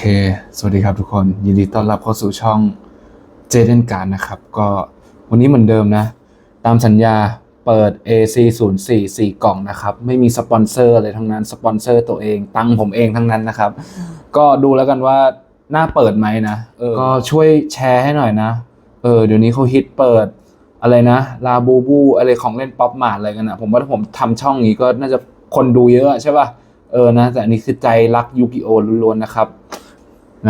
เค สวัสดีครับทุกคน ยินดีต้อนรับเข้าสู่ช่องเจเดนการนะครับ ก็วันนี้เหมือนเดิมนะ ตามสัญญาเปิด AC 0 4 4กล่องนะครับ ไม่มีสปอนเซอร์อะไรทั้งนั้น สปอนเซอร์ตัวเอง ตังค์ผมเองทั้งนั้นนะครับ ก็ดูแล้วกันว่าน่าเปิดไหมนะเออก็ช่วยแชร์ให้หน่อยนะ เออ เดี๋ยวนี้เขาฮิตเปิดอะไรนะ ลาบูบู อะไรของเล่นป๊อปมาร์อะไรกันอนะผมว่าถ้าผมทำช่องนี้ก็น่าจะคนดูเยอะใช่ป่ะ เออ นะ แต่อันนี้คือใจรักยูกิโอล้วนๆนะครับ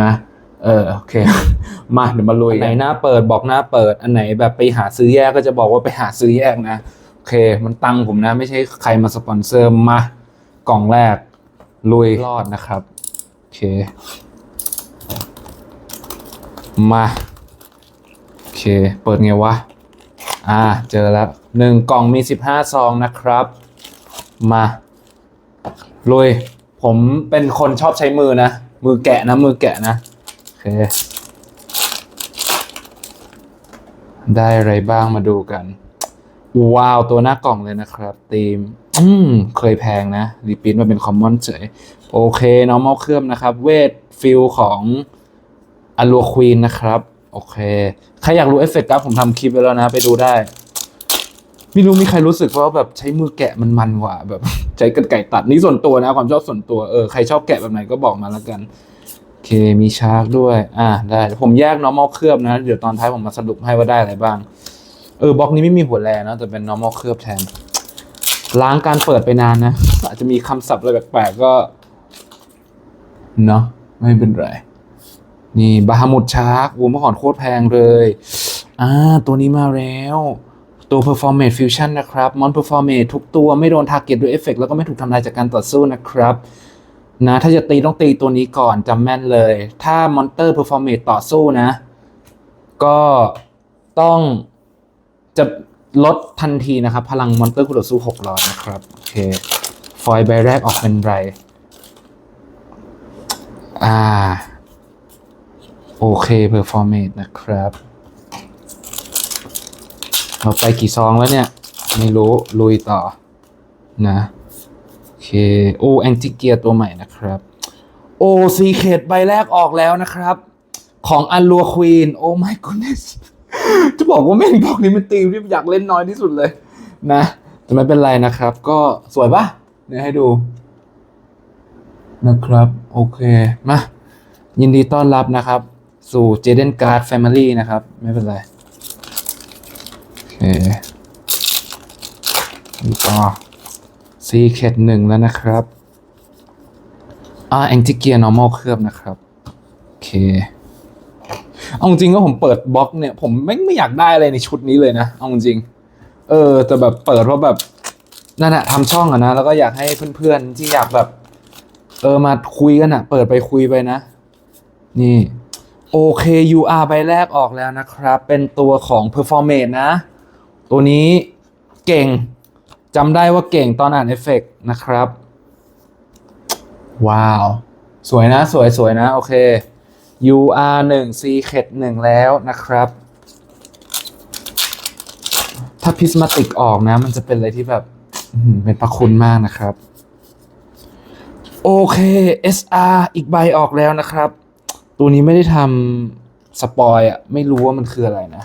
นะเออโอเค มาเดี๋ยวมาลุยอันไหนหน้าเปิดบอกหน้าเปิด อันไหนแบบไปหาซื้อแยกก็จะบอกว่าไปหาซื้อแยกนะโอเค มันตังค์ผมนะ ไม่ใช่ใครมาสปอนเซอร์มากล่องแรกลุยรอดนะครับโอเค มาโอเค เปิดไงวะอ่าเจอแล้วหนึ่งกล่องมีสิบห้าซองนะครับ มาลุยผมเป็นคนชอบใช้มือนะ มือแกะนะ มือแกะนะ โอเค ได้อะไรบ้างมาดูกัน ว้าว ตัวหน้ากล่องเลยนะครับธีม อืม เคยแพงนะรีปินมาเป็นคอมมอนเฉย โอเค normal เคลื่อบนะครับ เวทฟิลของอ l ัวควีนนะครับ โอเค ใครอยากรู้เอฟเฟกต์ครับผมทำคลิปไว้แล้วนะ ไปดูได้ ไม่รู้มีใครรู้สึกว่าแบบใช้มือแกะมันมันกว่า แบบใช้กรรไก่ตัดนี่ส่วนตัวนะ ความชอบส่วนตัวเออใครชอบแกะแบบไหนก็บอกมาแล้วกันโอเคมีชาร์กด้วย อ่าได้ผมแยก normal เคลือบนะ เดี๋ยวตอนท้ายผมมาสรุปให้ว่าได้อะไรบ้าง เออบล็อกนี้ไม่มีหัวแรนะแต่เป็น normal เคลือบแทนล้างการเปิดไปนานนะ อาจจะมีคำศัพท์อะไรแปลกๆก็เนาะไม่เป็นไร นี่บาฮามุดชาร์กวูเมื่อก่อนโคตรแพงเลย อ่า ตัวนี้มาแล้ว ตัว Performance Fusion นะครับ Mon Performance ทุกตัวไม่โดน Target ด้วยเอฟเฟกแล้วก็ไม่ถูกทำลายจากการต่อสู้นะครับนะถ้าจะตีต้องตีตัวนี้ก่อนจำแม่นเลย ถ้า Monster Performance ต่อสู้นะ ก็ต้องจะลดทันทีนะครับ พลังมอนเตอร์คู่ต่อสู้ 600 นะครับ โอเค ฟอยล์ใบแรกออกเป็นไร อ่า โอเค Performance นะครับ เราไปกี่ซองแล้วเนี่ย ไม่รู้ลุยต่อนะโอเคโอ้แองจิเกียตัวใหม่นะครับ โอ้ซีเคดใบแรกออกแล้วนะครับ ของอันลัวควีนโอ้ my goodness จะบอกว่าแม่งบอกนี้มันตีมที่อยากเล่นน้อยที่สุดเลย นะแต่ไม่เป็นไรนะครับ ก็สวยปะเนี่ยให้ดู นะครับ โอเค มา ยินดีต้อนรับนะครับ สู่ Jaden Guard Family นะครับ ไม่เป็นไร โอเคนี่ต่อซีเคดหนึ่งแล้วนะครับอ่าแองจิเกียร์ normal เคลือบนะครับ โอเค เอาจริงก็ผมเปิดบล็อกเนี่ย ผมไม่ไม่อยากได้อะไรในชุดนี้เลยนะ เอาจริง เออ แต่แบบเปิดเพราะแบบนั่นแหะทำช่องอะนะ แล้วก็อยากให้เพื่อนๆ ที่อยากแบบ เออมาคุยกันอะเปิดไปคุยไปนะ นี่โอเค UR ใบแรกออกแล้วนะครับ เป็นตัวของ Performance นะ ตัวนี้เก่งจำได้ว่าเก่งตอนอ่านเอฟเฟกต์นะครับ ว้าว สวยนะ สวยสวยนะ โอเค UR 1 C เ e หนึ่งแล้วนะครับ ถ้าพิสมาติกออกนะ มันจะเป็นอะไรที่แบบเป็นประคุณมากนะครับ โอเค SR อีกใบออกแล้วนะครับ ตัวนี้ไม่ได้ทำสปอยอะไม่รู้ว่ามันคืออะไรนะ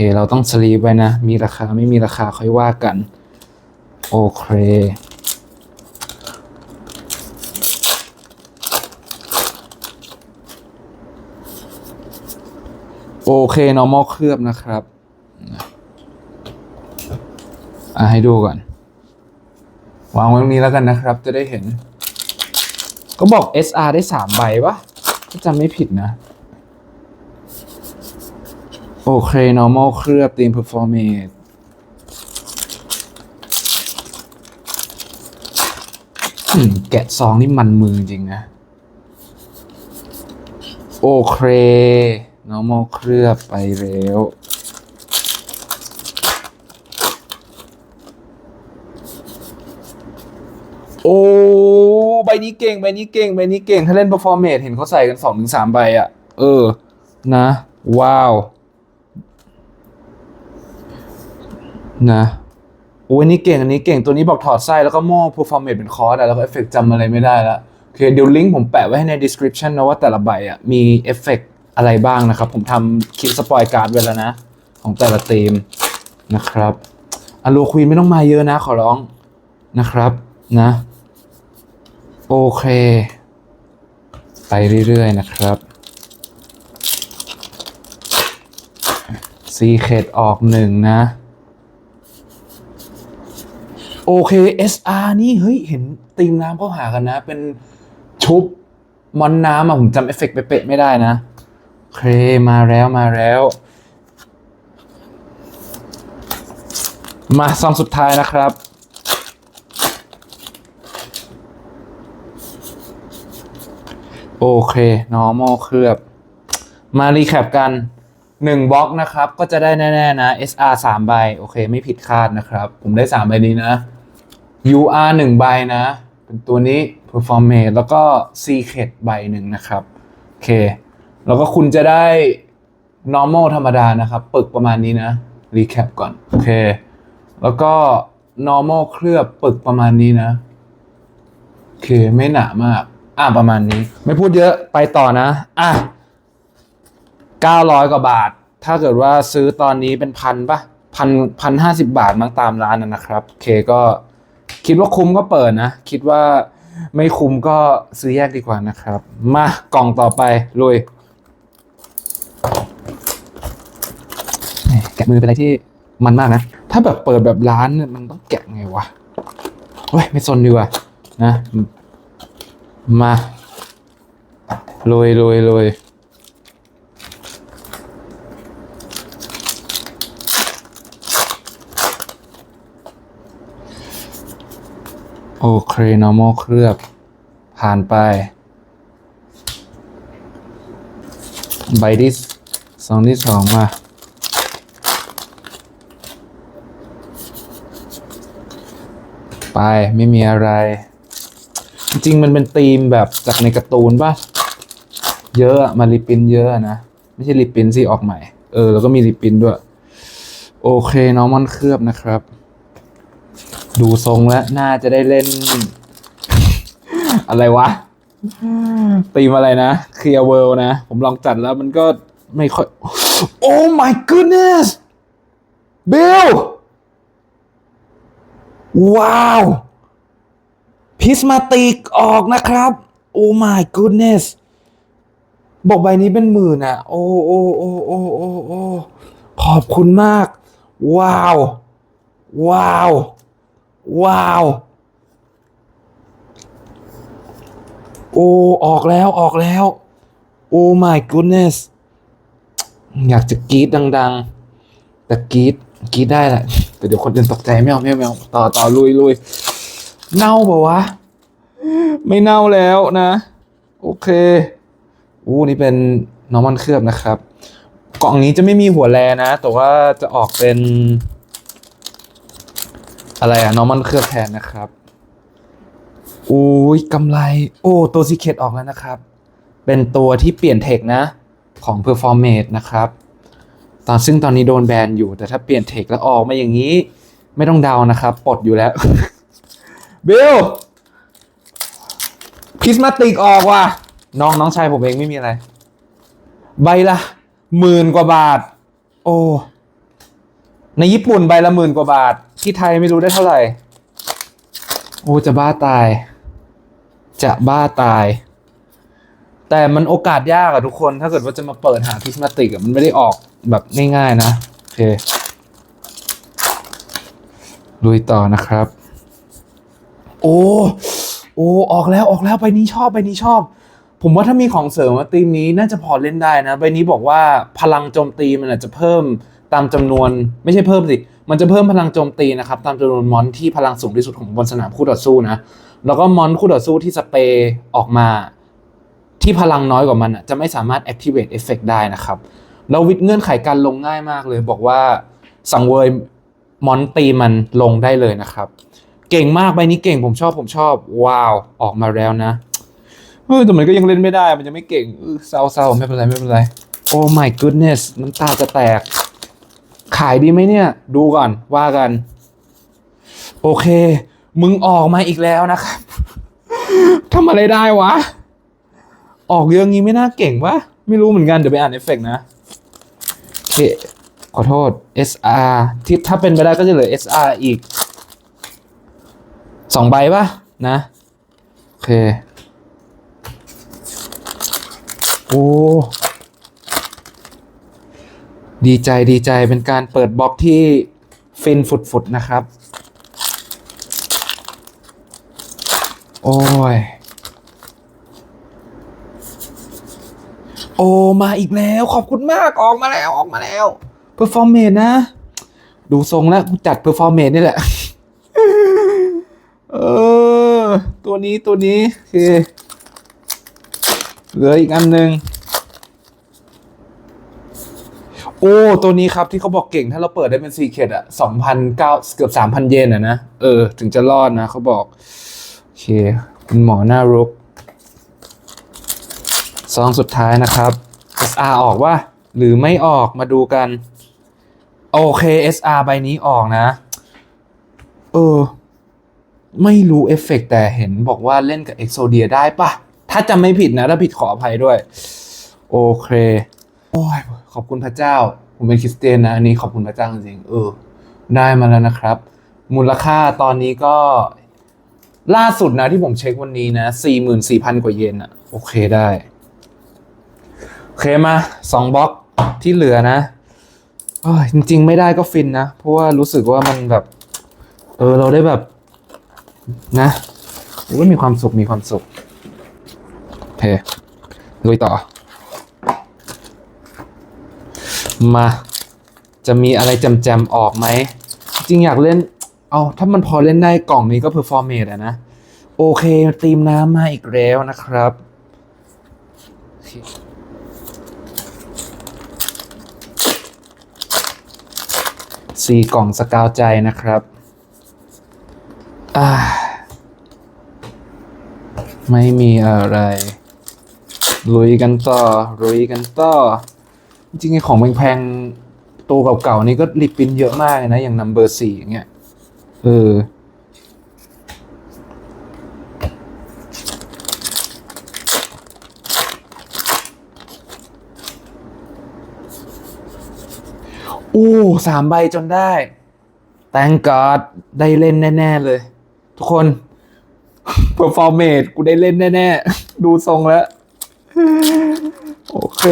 เคเราต้องสลีปไว้นะ มีราคาไม่มีราคาค่อยว่ากัน โอเค โอเค normal เคลือบนะครับ อะให้ดูก่อน วางไว้ตรงนี้แล้วกันนะครับ จะได้เห็น ก็บอก SR ได้สามใบปะถ้าจำไม่ผิดนะ โอเค normal เคลือบตีม performance แกะซองนี่มันมือจริงนะ โอเค normal เคลือบไปแล้วโอ้ ใบนี้เก่ง ใบนี้เก่ง ใบนี้เก่ง ถ้าเล่น performance เห็นเขาใส่กันสองถึงสามใบอะ่ะ เออ นะ ว้าว นะโอ้ยนี้เก่งอันนี้เก่งตัวนี้บอกถอดไส้แล้วก็โม่ performance เป็นคอร์สอะแล้วก็เอฟเฟกต์จำอะไรไม่ได้ละโอเคเดี๋ยวลิงก์ผมแปะไว้ให้ใน description นะว่าแต่ละใบอะมีเอฟเฟกต์อะไรบ้างนะครับ ผมทำคลิปสปอยการ์ดไว้แล้วนะ ของแต่ละธีมนะครับอโลควีนไม่ต้องมาเยอะนะขอร้องนะครับนะ โอเค ไปเรื่อยๆนะครับซีเคดออกหนึ่งนะ โอเค SR นี่เฮ้ยเห็นตีมน้ำเข้าหากันนะ เป็นชุบมอนน้ำอะผมจำเอฟเฟกต์เป๊ะไม่ได้นะโอเคมาแล้วมาแล้ว มาซองสุดท้ายนะครับโอเค normal เคลือบ มารีแคปกัน 1บล็อกนะครับ ก็จะได้แน่ ๆ นะ SR 3ใบ โอเค ไม่ผิดคาดนะครับ ผมได้ 3 ใบนี้นะ UR 1ใบนะ เป็นตัวนี้ Performance แล้วก็ Secret ใบหนึ่งนะครับ โอเค แล้วก็คุณจะได้ normal ธรรมดานะครับ ปึกประมาณนี้นะรีแคปก่อน โอเค แล้วก็ normal เคลือบปึกประมาณนี้นะ โอเค ไม่หนามาก อะ ประมาณนี้ ไม่พูดเยอะไปต่อนะ อะ 900 กว่าบาท ถ้าเกิดว่าซื้อตอนนี้เป็นพันปะพันพันห้าสิบบาทมั้งตามร้านนะนะครับ โอเคก็ คิดว่าคุ้มก็เปิดนะ คิดว่าไม่คุ้มก็ซื้อแยกดีกว่านะครับ มากล่องต่อไปลุยแกะมือเป็นอะไรที่มันมากนะ ถ้าแบบเปิดแบบร้านมันต้องแกะไงวะเฮ้ยไม่สนดีกว่านะ มาลุยลุยลุย โอเค normal เคลือบ ผ่านไป ใบที่สองที่สองมาไปไม่มีอะไร จริงมันเป็นธีมแบบจากในการ์ตูนป่ะ เยอะอะมาริปินเยอะนะ ไม่ใช่ริปินสิออกใหม่ เออ แล้วก็มีริปินด้วย โอเค normal เคลือบนะครับ ดูทรงแล้ว น่าจะได้เล่น อะไรวะตีมอะไรนะเคลียร์เวิลนะ ผมลองจัดแล้วมันก็ไม่ค่อย โอ้ my goodness Bill ว้าวพิสมาติกออกนะครับ โอ้ my goodness บอกใบนี้เป็นหมื่นอะ โอ้โอ้โอ้โอ้โอ้โอ้ขอบคุณมาก ว้าว ว้าว ว้าว โอ้ ออกแล้วออกแล้ว โอ้ my goodness อยากจะกรีดดัง ๆ แต่กรีดกรีดได้แหละแต่เดี๋ยวคนอื่นตกใจไม่เอาไม่เอาไม่เอาต่อต่อลุยลุยเน่าเปล่าวะ ไม่เน่าแล้วนะ โอเคอู้นี่เป็นนอร์มันเคลือบนะครับ กล่องนี้จะไม่มีหัวแลนะ แต่ว่าจะออกเป็น อะไรอะนอร์มันเคลือบแทนนะครับโอ้ยกำไรโอ้ตัวซีเคตออกแล้วนะครับ เป็นตัวที่เปลี่ยนเทคนะของ Performance นะครับ ตอนซึ่งตอนนี้โดนแบนอยู่แต่ถ้าเปลี่ยนเทคแล้วออกมาอย่างนี้ ไม่ต้องเดานะครับ ปลดอยู่แล้วบิลพิสมาติกออกว่ะน้องน้องชายผมเองไม่มีอะไร ใบละหมื่นกว่าบาท โอ้ ในญี่ปุ่นใบละหมื่นกว่าบาท ที่ไทยไม่รู้ได้เท่าไหร่ โอ้จะบ้าตาย จะบ้าตาย แต่มันโอกาสยากอะทุกคน ถ้าเกิดว่าจะมาเปิดหาพิสมาติกอะมันไม่ได้ออกแบบง่ายๆนะโอเคลุยต่อนะครับ โอ้โอ้ออกแล้วออกแล้วใบนี้ชอบใบนี้ชอบ ผมว่าถ้ามีของเสริมมาตีมนี้น่าจะพอเล่นได้นะใบนี้บอกว่าพลังโจมตีมันอาจจะเพิ่ม ตามจำนวนไม่ใช่เพิ่มสิ มันจะเพิ่มพลังโจมตีนะครับตามจำนวนมอนที่พลังสูงที่สุดของบนสนามคู่ต่อสู้นะ แล้วก็มอนคู่ต่อสู้ที่สเปย์ออกมา ที่พลังน้อยกว่ามันจะไม่สามารถ activate effect ได้นะครับแล้ววิดเงื่อนไขการลงง่ายมากเลย บอกว่าสังเวยมอนตีมันลงได้เลยนะครับ เก่งมากใบนี้เก่งผมชอบผมชอบ ว้าวออกมาแล้วนะเออแต่มันก็ยังเล่นไม่ได้ มันยังไม่เก่งเออเศร้าๆไม่เป็นไรไม่เป็นไร โอ้ my goodness น้ำตาจะแตก ขายดีไหมเนี่ย ดูก่อนว่ากัน โอเค มึงออกมาอีกแล้วนะครับทำอะไรได้วะ ออกเยอะงี้ไม่น่าเก่งวะ ไม่รู้เหมือนกัน เดี๋ยวไปอ่านเอฟเฟกต์นะโอเคขอโทษ SR ที่ถ้าเป็นไปได้ก็จะเหลือ SR อีกสองใบปะนะ โอเค โอ้ ดีใจดีใจเป็นการเปิดบล็อกที่ฟินฝุดๆนะครับ โอ้ย โอ้มาอีกแล้ว ขอบคุณมากออกมาแล้วออกมาแล้วเพอร์ฟอร์เมนนะ ดูทรงแล้วกูจัดเพอร์ฟอร์เมนนี่แหละ เออ ตัวนี้ตัวนี้ โอเค เหลืออีกอันหนึ่ง โอ้ตัวนี้ครับที่เขาบอกเก่งถ้าเราเปิดได้เป็นซีเคดอะสองพันเก้าเกือบสามพันเยนอะนะ เออ ถึงจะรอดนะเขาบอก โอเค คุณหมอหน้ารุกซองสุดท้ายนะครับ SR ออกว่า หรือไม่ออกมาดูกัน โอเค SR ใบนี้ออกนะ เออ ไม่รู้เอฟเฟกต์แต่เห็นบอกว่าเล่นกับ Exodia ได้ปะถ้าจำไม่ผิดนะ ถ้าผิดขออภัยด้วย โอเค โอ้ย ขอบคุณพระเจ้า ผมเป็นคริสเตียนนะอันนี้ขอบคุณพระเจ้าจริงๆเออ ได้มาแล้วนะครับ มูลค่าตอนนี้ก็ล่าสุดนะที่ผมเช็ควันนี้นะสี่หมื่นสี่พันกว่าเยนอะโอเคได้ โอเคมาสองบล็อกที่เหลือนะเอ้ยจริง ๆ ไม่ได้ก็ฟินนะ เพราะว่ารู้สึกว่ามันแบบ เออเราได้แบบ นะโอ้ยมีความสุขมีความสุขโอเคลุยต่อ มา จะมีอะไรจำแจมๆออกไหม จริงอยากเล่น เอาถ้ามันพอเล่นได้กล่องนี้ก็เพอร์ฟอร์เมอะนะ โอเคตีมน้ำมาอีกแล้วนะครับ สี่กล่องสกาวใจนะครับอ่าไม่มีอะไรลุยกันต่อลุยกันต่อ จริงๆของแพงๆตัวเก่าๆนี่ก็รีบปินเยอะมากเลยนะ อย่างนัมเบอร์สี่อย่างเงี้ยเออโอ้สามใบจนได้ แตงกอดได้เล่นแน่ ๆ เลย ทุกคนเพอร์ฟอร์เมตกูได้เล่นแน่ ๆ ดูทรงแล้ว โอเค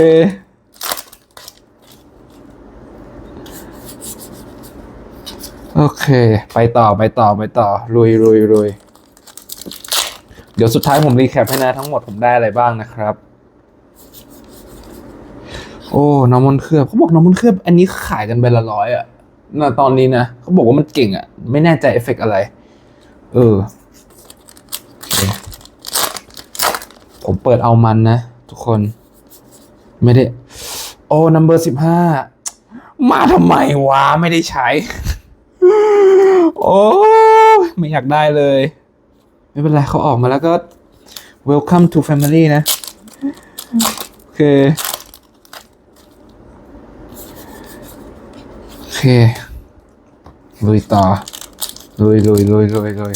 โอเค ไปต่อไปต่อไปต่อลุยลุยลุยเดี๋ยวสุดท้ายผมรีแคปให้นะทั้งหมดผมได้อะไรบ้างนะครับ โอ้น้องมนเคลือบเขาบอกน้องมนเคลือบ อันนี้ขายกันใบละร้อยอะนะตอนนี้นะเขาบอกว่ามันเก่งอะไม่แน่ใจเอฟเฟกต์อะไร เออ ผมเปิดเอามันนะ ทุกคน ไม่ได้ โอ้นัมเบอร์สิบห้ามาทำไมวะ ไม่ได้ใช้ โอ้ไม่อยากได้เลย ไม่เป็นไรเขาออกมาแล้วก็ welcome to family นะ โอเค โอเคลุยต่อลุยลุยลุยลุยลุย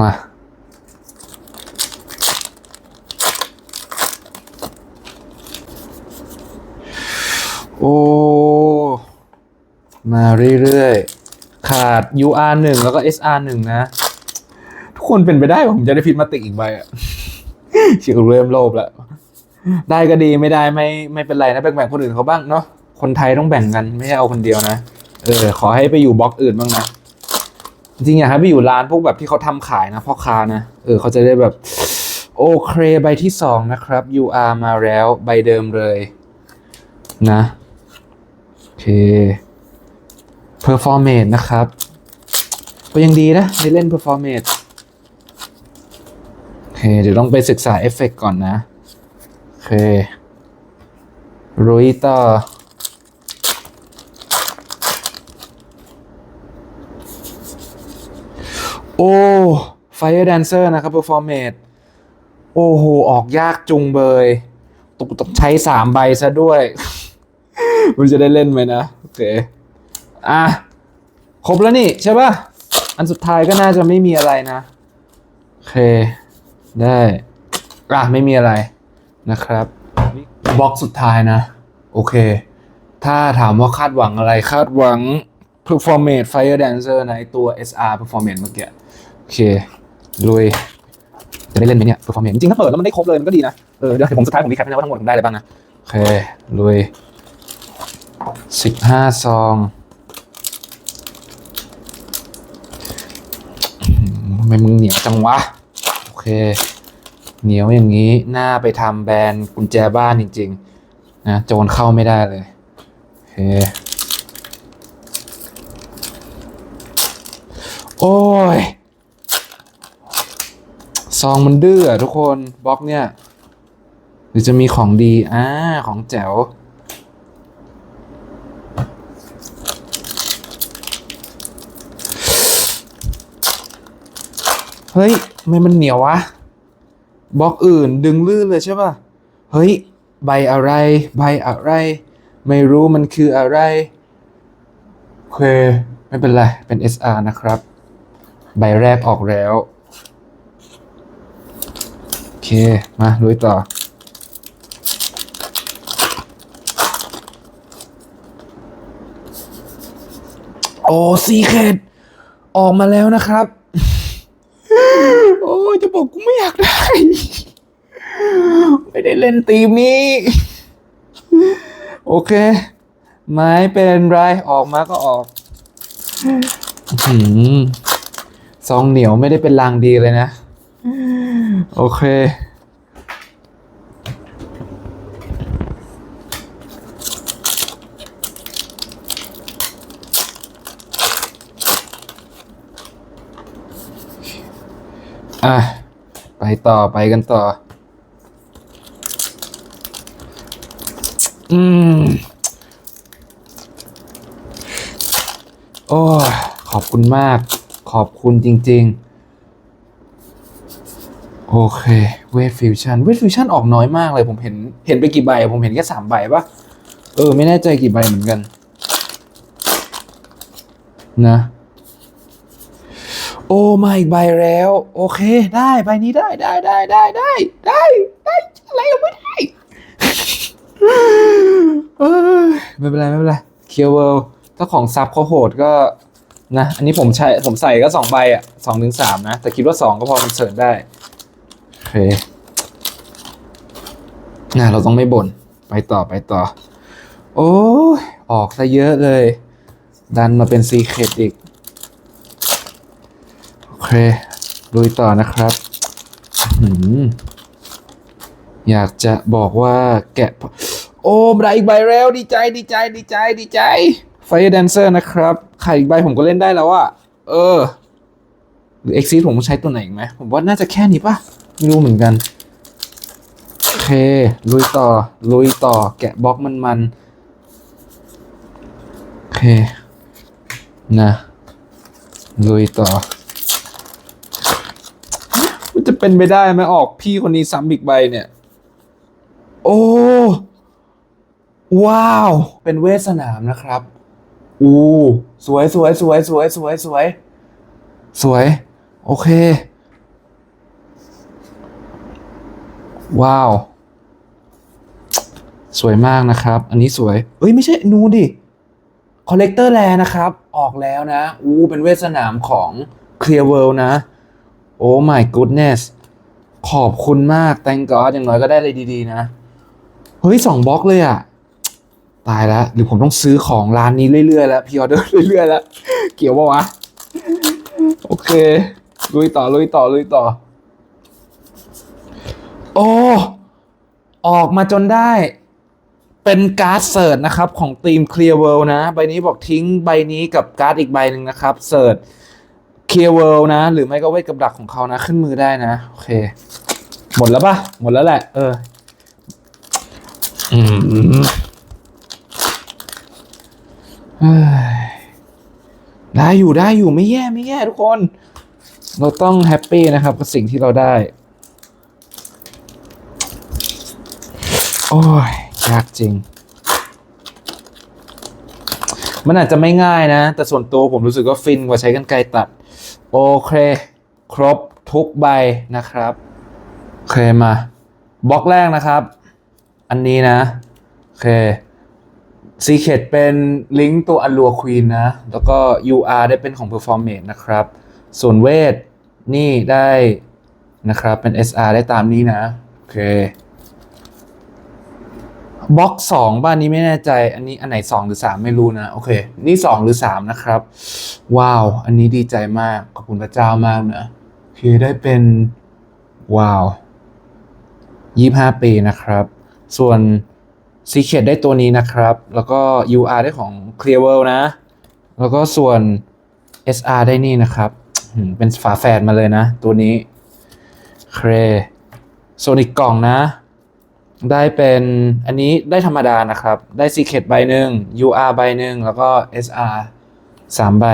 มา โอ้ มาเรื่อยๆ ขาด UR 1แล้วก็ SR 1นะ ทุกคนเป็นไปได้ผมจะได้พิษมาติกอีกใบอะเชียร์เริ่มโลภแล้ว ได้ก็ดีไม่ได้ไม่ไม่เป็นไรนะแบ่งๆคนอื่นเขาบ้างเนาะคนไทยต้องแบ่งกันไม่ใช่เอาคนเดียวนะ เออ ขอให้ไปอยู่บล็อกอื่นบ้างนะ จริงอยากให้ไปอยู่ร้านพวกแบบที่เขาทำขายนะพ่อค้านะ เออเขาจะได้แบบ โอเคใบที่สองนะครับ UR มาแล้วใบเดิมเลย นะ เค performance นะครับ ก็ยังดีนะได้เล่น performance โอเค เดี๋ยวต้องไปศึกษาเอฟเฟกต์ก่อนนะ โอเครุยต่อโอ้ Fire Dancer นะครับ performance โอ้โห ออกยากจุงเบยตกตกใช้สามใบซะด้วย มันจะได้เล่นไหมนะ โอเค อะ ครบแล้วนี่ใช่ป่ะ อันสุดท้ายก็น่าจะไม่มีอะไรนะ โอเค ได้อะไม่มีอะไรนะครับบล็อกสุดท้ายนะ โอเค ถ้าถามว่าคาดหวังอะไรคาดหวัง performance fire dancer ในตัว SR performance เมื่อกี้ โอเคลุยจะได้เล่นไหมเนี่ย performance จริงถ้าเปิดแล้วมันได้ครบเลยมันก็ดีนะ เออเดี๋ยวผมสุดท้ายผมมีแคปให้นะว่าทั้งหมดผมได้อะไรบ้างนะ โอเคลุย สิบห้าซองทำไมมึงเหนียวจังวะ โอเค เหนียวอย่างนี้หน้าไปทำแบรนด์กุญแจบ้านจริง ๆ นะโจรเข้าไม่ได้เลย โอเค โอ้ย ซองมันดื้อทุกคนบล็อกเนี่ย หรือจะมีของดี อ่า ของแจ๋ว เฮ้ยทำไมมันเหนียววะบล็อกอื่นดึงลื่นเลยใช่ป่ะ เฮ้ย ใบอะไร ใบอะไร ไม่รู้มันคืออะไรโอเคไม่เป็นไร เป็น SR นะครับ ใบแรกออกแล้ว โอเค มาลุยต่อ โอ้ซีเคดออกมาแล้วนะครับ โอ้ยจะบอกกูไม่อยากได้ ไม่ได้เล่นตีมนี้ โอเค ไม่เป็นไร ออกมาก็ออกหือซองเหนียวไม่ได้เป็นลางดีเลยนะ โอเค อะ ไปต่อไปกันต่อ อืม โอ้ขอบคุณมาก ขอบคุณจริง ๆ โอเค เวทฟิวชั่น เวทฟิวชั่นออกน้อยมากเลย ผมเห็น เห็นไปกี่ใบ ผมเห็นแค่สามใบปะเออ ไม่แน่ใจกี่ใบเหมือนกัน นะ โอ้มาอีกใบแล้ว โอเค ได้ใบนี้ได้ได้ได้ได้ได้ได้ได้อะไรยังไม่ได้ไม่เป็นไรไม่เป็นไรเคียวเวลถ้าของซับเขาโหดก็นะ อันนี้ผมใช้ผมใส่ก็สองใบอะสองถึงสามนะ แต่คิดว่าสองก็พอมันเสริมได้ โอเคนะเราต้องไม่บ่น ไปต่อไปต่อ โอ้ออกซะเยอะเลย ดันมาเป็นซีเคดอีก เคลุยต่อนะครับอยากจะบอกว่าแกะ โอ้ได้อีกใบแล้ว ดีใจดีใจดีใจดีใจไฟแดนเซอร์นะครับใครอีกใบผมก็เล่นได้แล้วอะเออหรือเอ็กซิสผมใช้ตัวไหนอีกไหมผมว่าน่าจะแค่นี้ปะไม่รู้เหมือนกันโอเค ลุยต่อ ลุยต่อ แกะบล็อกมันมันๆโอเค นะ ลุยต่อ เป็นไปได้ไหมออกพี่คนนี้ซ้ำอีกใบเนี่ย โอ้ ว้าว เป็นเวทสนามนะครับ อู้ สวยสวยสวยสวยสวยสวย สวย โอเค ว้าว สวยมากนะครับ อันนี้สวย เอ้ย ไม่ใช่นูดิคอลเลกเตอร์แลนะครับ ออกแล้วนะ อู้ เป็นเวทสนามของ Clear World นะ โอ้ my goodness ขอบคุณมาก thank god อย่างน้อยก็ได้เลยดีๆ นะ เฮ้ยสองบล็อกเลยอะตายแล้ว หรือผมต้องซื้อของร้านนี้เรื่อยๆ แล้วพี่ออเดอร์เรื่อยๆ แล้ว เกี่ยวปะวะ โอเค ลุยต่อ ลุยต่อ ลุยต่อ โอ้ ออกมาจนได้ เป็นการ์ดเสิร์ชนะครับ ของทีม Clear World นะ ใบนี้บอกทิ้งใบนี้กับการ์ดอีกใบหนึ่งนะครับ เสิร์ช Clear World นะ หรือไม่ก็เวทกับดักของเขานะ ขึ้นมือได้นะ โอเค หมดแล้วปะหมดแล้วแหละ เออ อืมเฮ้ยได้อยู่ได้อยู่ไม่แย่ไม่แย่ทุกคน เราต้องแฮปปี้นะครับกับสิ่งที่เราได้ โอ้ยยากจริง มันอาจจะไม่ง่ายนะ แต่ส่วนตัวผมรู้สึกว่าฟินกว่าใช้กันไกรตัด โอเค ครบทุกใบนะครับโอเคมาบล็อกแรกนะครับ อันนี้นะโอเคซีเคดเป็นลิงก์ตัวอ l ลัวควีนนะ แล้วก็ UR ได้เป็นของ Performance นะครับ ส่วนเวทนี่ได้นะครับเป็น SR ได้ตามนี้นะ โอเค บล็อกสองบ้านนี้ไม่แน่ใจ อันนี้อันไหนสองหรือสามไม่รู้นะ โอเค นี่สองหรือสามนะครับ ว้าว อันนี้ดีใจมาก ขอบคุณพระเจ้ามากนะโอเคได้เป็น ว้าวยี่ห้าปีนะครับ ส่วน Secret ได้ตัวนี้นะครับ แล้วก็ UR ได้ของ Clear World นะ แล้วก็ส่วน SR ได้นี่นะครับเป็นฝาแฝดมาเลยนะ ตัวนี้เครส่วนอีกกล่องนะ ได้เป็นอันนี้ได้ธรรมดานะครับ ได้ Secret ใบหนึ่ง UR ใบหนึ่ง แล้วก็ SR สามใบ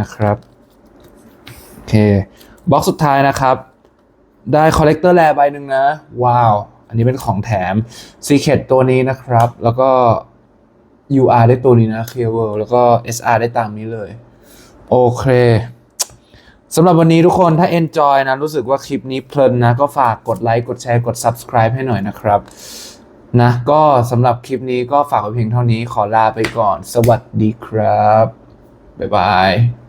นะครับ โอเคบล็อกสุดท้ายนะครับ ได้คอลเลกเตอร์แลใบหนึ่งนะ ว้าว อันนี้เป็นของแถม Secret ตัวนี้นะครับ แล้วก็ UR ได้ตัวนี้นะ Clear World แล้วก็ SR ได้ตามนี้เลย โอเค สำหรับวันนี้ทุกคนถ้า enjoy นะ รู้สึกว่าคลิปนี้เพลินนะ ก็ฝากกดไลค์กดแชร์กด subscribe ให้หน่อยนะครับ นะ ก็สำหรับคลิปนี้ก็ฝากไว้เพียงเท่านี้ขอลาไปก่อน สวัสดีครับ บ๊ายบาย